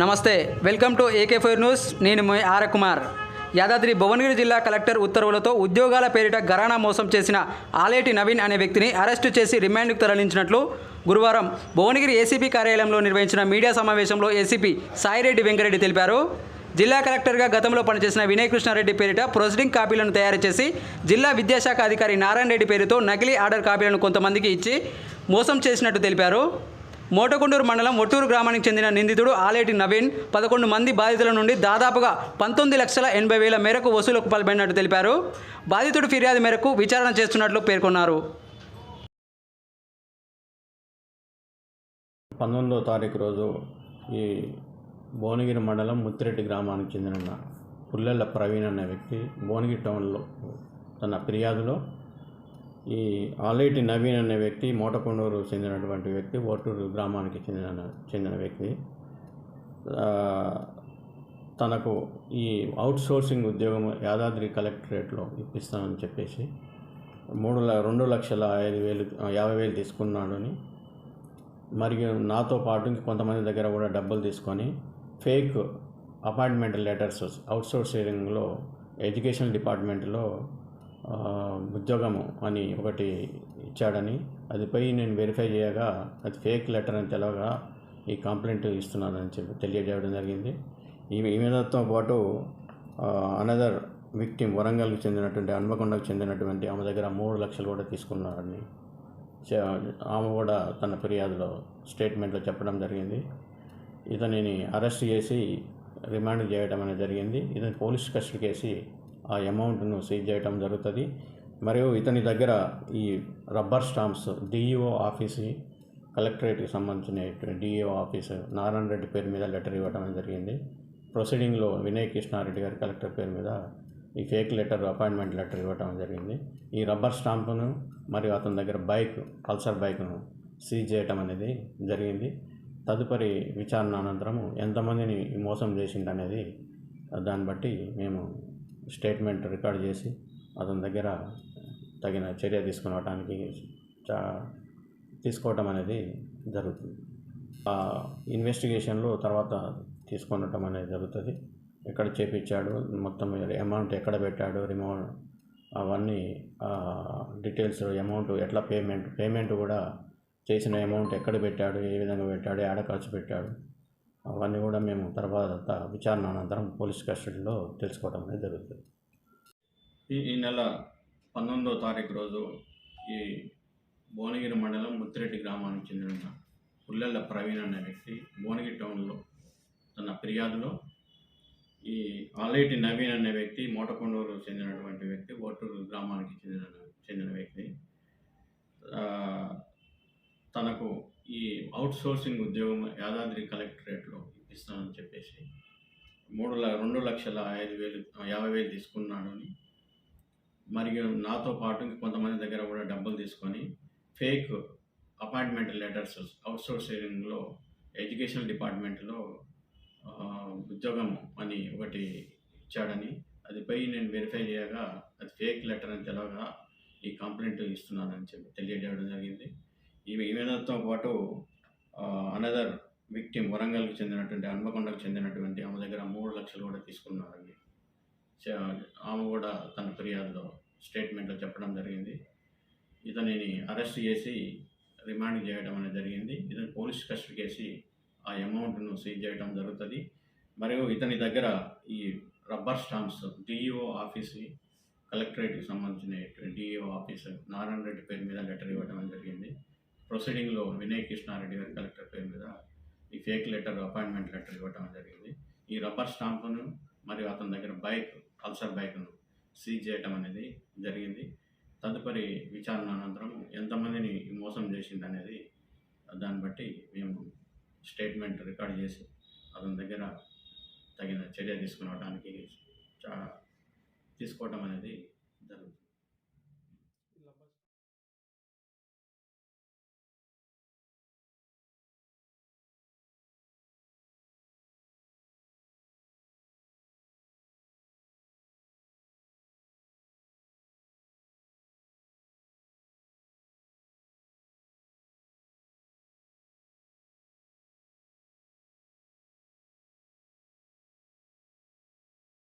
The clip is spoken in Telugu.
నమస్తే welcome to AK fire news. నేను మీ ఆర్ కుమార్ యాదాద్రి భువనగిరి జిల్లా కలెక్టర్ ఉత్తర్వులతో ఉద్యోగాల పేరిట గరాణా మోసం చేసిన ఆలేటి నవీన్ అనే వ్యక్తిని అరెస్టు చేసి రిమాండ్కు తరలించినట్లు గురువారం భువనగిరి ఏసీపీ కార్యాలయంలో నిర్వహించిన మీడియా సమావేశంలో ఏసీపీ సాయిరెడ్డి వెంకరెడ్డి తెలిపారు. జిల్లా కలెక్టర్గా గతంలో పనిచేసిన వినయ్ కృష్ణారెడ్డి పేరిట ప్రొసీడింగ్ కాపీలను తయారు చేసి జిల్లా విద్యాశాఖ అధికారి నారాయణ రెడ్డి పేరుతో నకిలీ ఆర్డర్ కాపీలను కొంతమందికి ఇచ్చి మోసం చేసినట్టు తెలిపారు. మోటకొండూరు మండలం ఒట్టూరు గ్రామానికి చెందిన నిందితుడు ఆలేటి నవీన్ పదకొండు మంది బాధితుల నుండి దాదాపుగా పంతొమ్మిది లక్షల ఎనభై వేల మేరకు వసూలుకు పాల్పడినట్టు తెలిపారు. బాధితుడు ఫిర్యాదు మేరకు విచారణ చేస్తున్నట్లు పేర్కొన్నారు. పంతొమ్మిదో తారీఖు రోజు ఈ భువనగిరి మండలం ముత్తిరెడ్డి గ్రామానికి చెందిన పుల్లెళ్ళ ప్రవీణ్ అనే వ్యక్తి భువనగిరి టౌన్లో తన ఫిర్యాదులో ఈ ఆలేటి నవీన్ అనే వ్యక్తి మోటకొండూరు చెందినటువంటి వ్యక్తి ఓటూరు గ్రామానికి చెందిన చెందిన వ్యక్తి. తనకు ఈ అవుట్సోర్సింగ్ ఉద్యోగం యాదాద్రి కలెక్టరేట్లో ఇప్పిస్తానని చెప్పేసి మూడు రెండు లక్షల ఐదు వేలు యాభై వేలు తీసుకున్నాడని మరియు నాతో పాటు కొంతమంది దగ్గర కూడా డబ్బులు తీసుకొని ఫేక్ అపాయింట్మెంట్ లెటర్స్ అవుట్సోర్సింగ్లో ఎడ్యుకేషన్ డిపార్ట్మెంట్లో ఉద్యోగము అని ఒకటి ఇచ్చాడని. అది పోయి నేను వెరిఫై చేయగా అది ఫేక్ లెటర్ అని తెలవగా ఈ కంప్లైంట్ ఇస్తున్నానని చెప్పి తెలియజేయడం జరిగింది. ఈ ఈ మీదతో పాటు అనదర్ విక్టిమ్ వరంగల్కి చెందినటువంటి హన్మకొండకు చెందినటువంటి ఆమె దగ్గర మూడు లక్షలు కూడా తీసుకున్నారని చ- ఆమె కూడా తన ఫిర్యాదులో స్టేట్మెంట్లో చెప్పడం జరిగింది. ఇతనిని అరెస్ట్ చేసి రిమాండ్ చేయడం అనేది జరిగింది. ఇతని పోలీస్ కస్టడీకి వేసి ఆ అమౌంట్ను సీజ్ చేయడం జరుగుతుంది. మరియు ఇతని దగ్గర ఈ రబ్బర్ స్టాంప్స్ డిఈఓ ఆఫీసు కలెక్టరేట్కి సంబంధించిన డిఈఓ ఆఫీసు నారాయణ రెడ్డి పేరు మీద లెటర్ ఇవ్వడం జరిగింది. ప్రొసీడింగ్లో వినయ్ కృష్ణారెడ్డి గారి కలెక్టర్ పేరు మీద ఈ ఫేక్ లెటర్ అపాయింట్మెంట్ లెటర్ ఇవ్వడం జరిగింది. ఈ రబ్బర్ స్టాంపును మరియు అతని దగ్గర బైక్ పల్సర్ బైక్ను సీజ్ చేయటం అనేది జరిగింది. తదుపరి విచారణ అనంతరము ఎంతమందిని మోసం చేసింది అనేది దాన్ని బట్టి మేము స్టేట్మెంట్ రికార్డ్ చేసి అతని దగ్గర తగిన చర్య తీసుకునడానికి చా తీసుకోవటం అనేది జరుగుతుంది. ఆ ఇన్వెస్టిగేషన్లో తర్వాత తీసుకొనటం అనేది జరుగుతుంది. ఎక్కడ చేపించాడు మొత్తం అమౌంట్ ఎక్కడ పెట్టాడు రిమో అవన్నీ డీటెయిల్స్ అమౌంట్ ఎట్లా పేమెంట్ పేమెంట్ కూడా చేసిన అమౌంట్ ఎక్కడ పెట్టాడు ఏ విధంగా పెట్టాడు ఎక్కడ ఖర్చు పెట్టాడు అవన్నీ కూడా మేము తర్వాత విచారణ అనంతరం పోలీస్ కస్టడీలో తెలుసుకోవడం అనేది జరుగుతుంది. ఈ ఈ నెల పంతొమ్మిదో తారీఖు రోజు ఈ భువనగిరి మండలం ముత్తిరెడ్డి గ్రామానికి చెందిన పుల్లెళ్ళ ప్రవీణ్ అనే వ్యక్తి భువనగిరి టౌన్లో తన ఫిర్యాదులో ఈ ఆలేటి నవీన్ అనే వ్యక్తి మోటకొండూరు చెందినటువంటి వ్యక్తి ఓటూరు గ్రామానికి చెందిన చెందిన వ్యక్తి తనకు అవుట్ సోర్సింగ్ ఉద్యోగం యాదాద్రి కలెక్టరేట్లో ఇప్పిస్తానని చెప్పేసి మూడు ల రెండు లక్షల ఐదు వేలు యాభై వేలు తీసుకున్నాడని మరియు నాతో పాటు కొంతమంది దగ్గర కూడా డబ్బులు తీసుకొని ఫేక్ అపాయింట్మెంట్ లెటర్స్ అవుట్సోర్సింగ్లో ఎడ్యుకేషన్ డిపార్ట్మెంట్లో ఉద్యోగం అని ఒకటి ఇచ్చాడని. అది పోయి నేను వెరిఫై చేయగా అది ఫేక్ లెటర్ అని తెలవగా ఈ కంప్లైంట్ ఇస్తున్నానని చెప్పి తెలియజేయడం జరిగింది. ఈ ఈమెతో పాటు అనదర్ విక్టిమ్ వరంగల్కి చెందినటువంటి హన్మకొండకు చెందినటువంటి ఆమె దగ్గర మూడు లక్షలు కూడా తీసుకున్నారండి. చ- ఆమె కూడా తన ఫిర్యాదులో స్టేట్మెంట్లో చెప్పడం జరిగింది. ఇతనిని అరెస్ట్ చేసి రిమాండ్ చేయడం అనేది జరిగింది. ఇతని పోలీస్ కస్టడీ వేసి ఆ అమౌంట్ను సీజ్ చేయడం జరుగుతుంది. మరియు ఇతని దగ్గర ఈ రబ్బర్ స్టాంప్స్ డిఈఓ ఆఫీస్ కలెక్టరేట్కి సంబంధించిన డిఈఓ ఆఫీస్ నారాయణ రెడ్డి పేరు మీద లెటర్ ఇవ్వడం జరిగింది. ప్రొసీడింగ్లో వినయ్ కృష్ణారెడ్డి గారి కలెక్టర్ పేరు మీద ఈ ఫేక్ లెటర్ అపాయింట్మెంట్ లెటర్ ఇవ్వడం జరిగింది. ఈ రబ్బర్ స్టాంపును మరియు అతని దగ్గర బైక్ పల్సర్ బైక్ను సీజ్ చేయటం అనేది జరిగింది. తదుపరి విచారణ అనంతరం ఎంతమందిని మోసం చేసింది అనేది దాన్ని బట్టి మేము స్టేట్మెంట్ రికార్డ్ చేసి అతని దగ్గర తగిన చర్య తీసుకునడానికి తీసుకోవటం అనేది జరుగుతుంది.